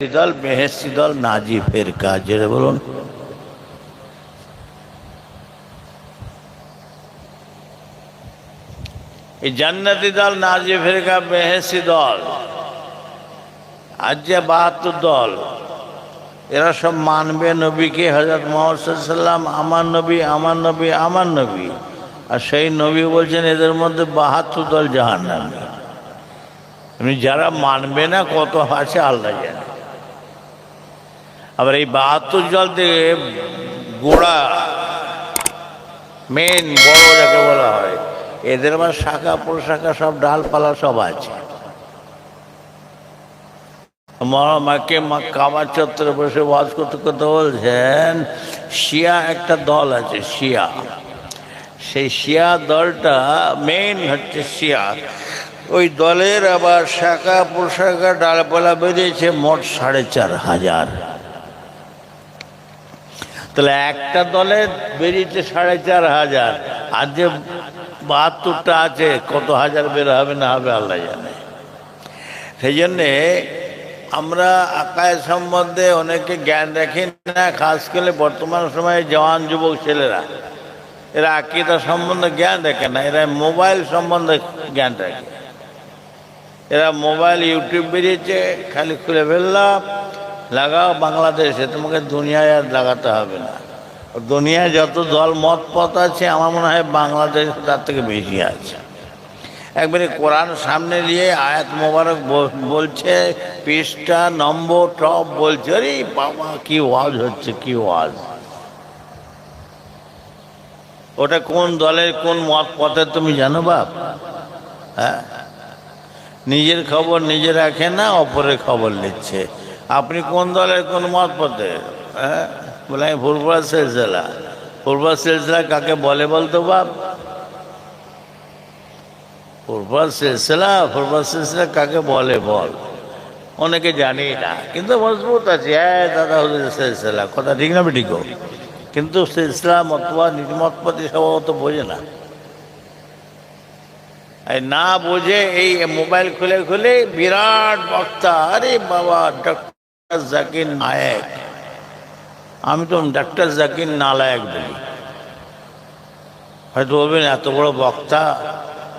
দল বেহেস্তি দল নাজি ফেরকা যেটা বলুন। এই জান্নাতি দল নাজি ফেরকা বেহেস্তি দল আর যে বাহাত্তর দল। এরা সব মানবে নবীকে হজরত মোহাম্মদ সাল্লাম আমার নবী আমার নবী আমার নবী। আর সেই নবী বলছেন, এদের মধ্যে বাহাত্তর দল জাহান নামে যারা মানবে না, কত আছে আল্লাহ জানে। আবার এই বাহাত্তর জল থেকে গোড়া মেন বড় যাকে বলা হয়, এদের আবার শাখা, প্রশাখা সব ডালপালা সব আছে। মাকে মা কাবার চত্বরে বসে ওয়াজ করতে করতে বলছেন, শিয়া একটা দল আছে, শিয়া। সেই শিয়া দলটা মেইন হচ্ছে শিয়া। ওই দলের আবার শাখা, প্রশাখা, ডালপালা বেরিয়েছে মোট সাড়ে চার হাজার। তাহলে একটা দলে বেরিয়েছে সাড়ে চার হাজার, আর যে বাহাত্তরটা আছে, কত হাজার বের হবে না হবে আল্লাহ জানে। সেই জন্যে আমরা আকায় সম্বন্ধে অনেকে জ্ঞান রাখি না, খাস করে বর্তমান সময়ে জওয়ান যুবক ছেলেরা। এরা আকিদা সম্বন্ধে জ্ঞান রাখে না, এরা মোবাইল সম্বন্ধে জ্ঞান রাখে। এরা মোবাইল, ইউটিউব বেরিয়েছে, খালি খুলে ফেললাম। লাগাও বাংলাদেশে তোমাকে দুনিয়ায় আর লাগাতে হবে না। দুনিয়ায় যত দল মত পথ আছে, আমার মনে হয় বাংলাদেশ তার থেকে বেশি আছে। একবারে কোরআন সামনে নিয়ে আয়াত মোবারক বলছে, পৃষ্ঠা, নম্বর, টপ বলছে, আরে বাবা, কি ওয়াজ হচ্ছে, কি ওয়াজ? ওটা কোন দলের কোন মত পথে তুমি জানো বাপ? হ্যাঁ? নিজের খবর নিজে রাখে না, অপরের খবর নিচ্ছে। আপনি কোন দলের কোন মত পথে হ্যাঁ? বলে আমি ফুরফুরা সিলসিলা। ফুরফুরা সিলসিলা কাকে বলে বলতো বাপ? ফুরফুরা সিলসিলা ফুরফুরা সিলসিলা কাকে বলে বল? অনেকে জানি না, কিন্তু মজবুত আছে। হ্যাঁ দাদা হুজুর সিলসিলা। কথা ঠিক না ঠিক কিন্তু সিলসিলা মতবা নীতিমতপতি স্বভাবত বোঝে না। না বোঝে এই মোবাইল খুলে খুলে বিরাট বক্তা। আরে বাবা, ডক্টর জাকির নায়ক। আমি তো ডাক্তার জাকির নালায়ক বলি। হয়তো বলবেন এত বড় বক্তা?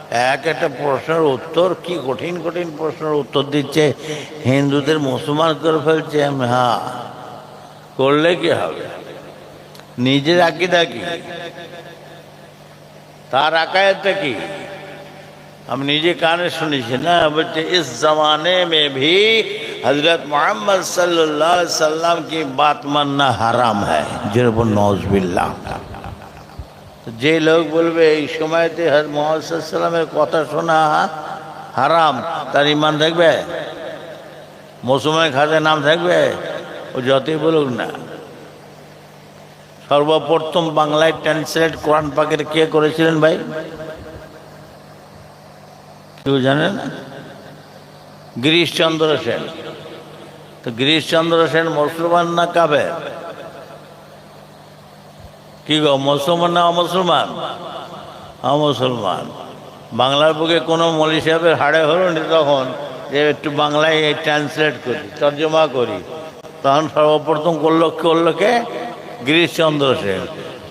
এক একটা প্রশ্নের উত্তর কি কঠিন কঠিন প্রশ্নের উত্তর দিচ্ছে। হিন্দুদের মুসলমান করে ফেলছে আমি, হ্যাঁ। করলে কি হবে? নিজের আকিদা কি? তার আকায়তটা কি? हम নিজে কানে শুনেছি না বলছে इस जमाने में भी हजरत मोहम्मद सल्लल्लाहु अलैहि वसल्लम की बात मानना हराम है যেরকম নজবিল্লাহ যে লোক বলবে এই সময়তে মোহাম্মদ সাল্লামের কথা শোনা হারাম তার ইমান থাকবে মুসলমান খাতে নাম থাকবে ও যতই বলুক না সর্বপ্রথম বাংলায় ট্রান্সলেট কোরআন পাকের কে করেছিলেন ভাই কেউ জানে না? গিরিশচন্দ্র সেন। তো গিরিশচন্দ্র সেন মুসলমান না কাবে কি গো, মুসলমান না অমুসলমান? অমুসলমান। বাংলার বুকে কোনো মলি সাহেবের হাড়ে হলো নি তখন, যে একটু বাংলায় ট্রান্সলেট করি, তর্জমা করি। তখন সর্বপ্রথম করল করল কে? গিরিশচন্দ্র সেন।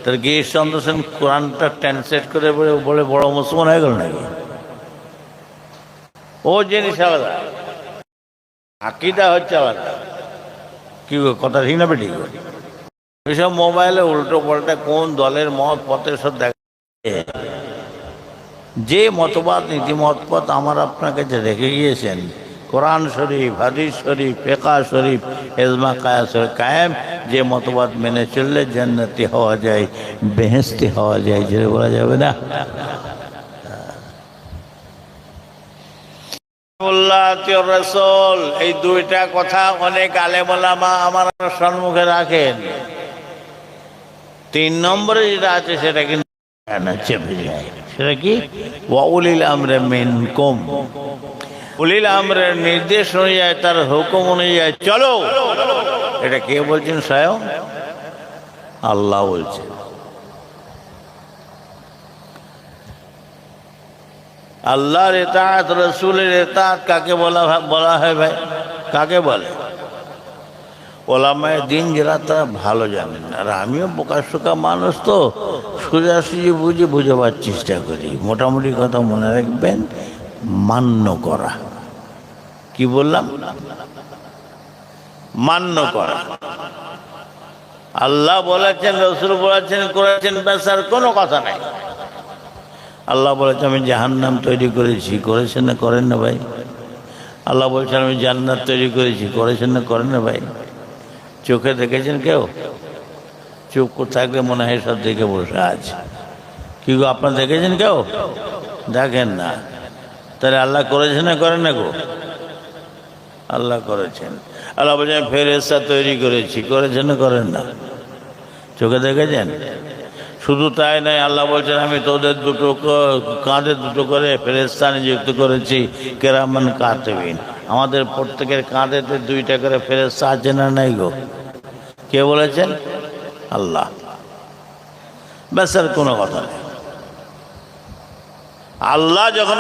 তার গিরিশচন্দ্র সেন কোরআনটা ট্রান্সলেট করে বলে বলে বড় মুসলমান হয়ে গেল নাকি? ও জিনিস আলাদা। আকিদা হচ্ছে আলাদা। কি কথা ঠিক না বেটি এসব মোবাইলে উল্টো পাল্টা কোন দলের মত পথের সব দেখা যে মতবাদ নীতিমতপথ আমার আপনার কাছে রেখে গিয়েছেন, কোরআন শরীফ, হাদিস শরীফ ফেকা শরীফ এজমা কায়া শরীফ কায়েম, যে মতবাদ মেনে চললে জান্নাতি হওয়া যায় বেহেস্তি হওয়া যায় যে বলা যাবে না? রসল, এই দুইটা কথা অনেক আলেমা আমার সম্মুখে রাখেন। তিন নম্বরে যেটা আছে সেটা কিন্তু চেপে যায়। সেটা কি? আমরে মেন কম আমরের নির্দেশ অনুযায়ী, তার হুকুম অনুযায়ী চলো। এটা কে বলছেন স্বয়ং? আল্লাহ বলছেন। আল্লাহর এতাত রসুলের এতাত কাকে বলা বলা হয় ভাই? কাকে বলে? ওলামায় দিন যারা, তারা ভালো জানেন। আর আমিও বোকাশোকা মানুষ তো সোজাসুজি বুঝে বোঝাবার চেষ্টা করি। মোটামুটি কথা মনে রাখবেন, মান্য করা। কি বললাম? মান্য করা। আল্লাহ বলেছেন, রসুল বলেছেন, করেছেন ব্যাস আর কোনো কথা নাই। আল্লাহ বলেছে, আমি জাহান্নাম তৈরি করেছি। করেছেন না করেন না ভাই? আল্লাহ বলছেন, আমি জান্নাত তৈরি করেছি। করেছেন না করেন না ভাই? চোখে দেখেছেন কেউ? চোখ থাকলে মনে হয় সব দেখে বসে আছে। কি গো, আপনার দেখেছেন কেউ? দেখেন না। তাহলে আল্লাহ করেছেন না করেন না গো? আল্লাহ করেছেন। আল্লাহ বলছেন ফেরেস্তা তৈরি করেছি। করেছেন না করেন না? চোখে দেখেছেন? শুধু তাই নয়, আল্লাহ বলছেন, আমি তোদের দুটো কাঁধে দুটো করে ফেরেস্তা নিযুক্ত করেছি, কেরামান কাতবিন। আমাদের প্রত্যেকের কাঁধেতে দুইটা করে ফেরেস্তা আছে না নাই গো? কে বলেছেন? আল্লাহ। ব্যাস, আর কোনো কথা নেই। আল্লাহ যখন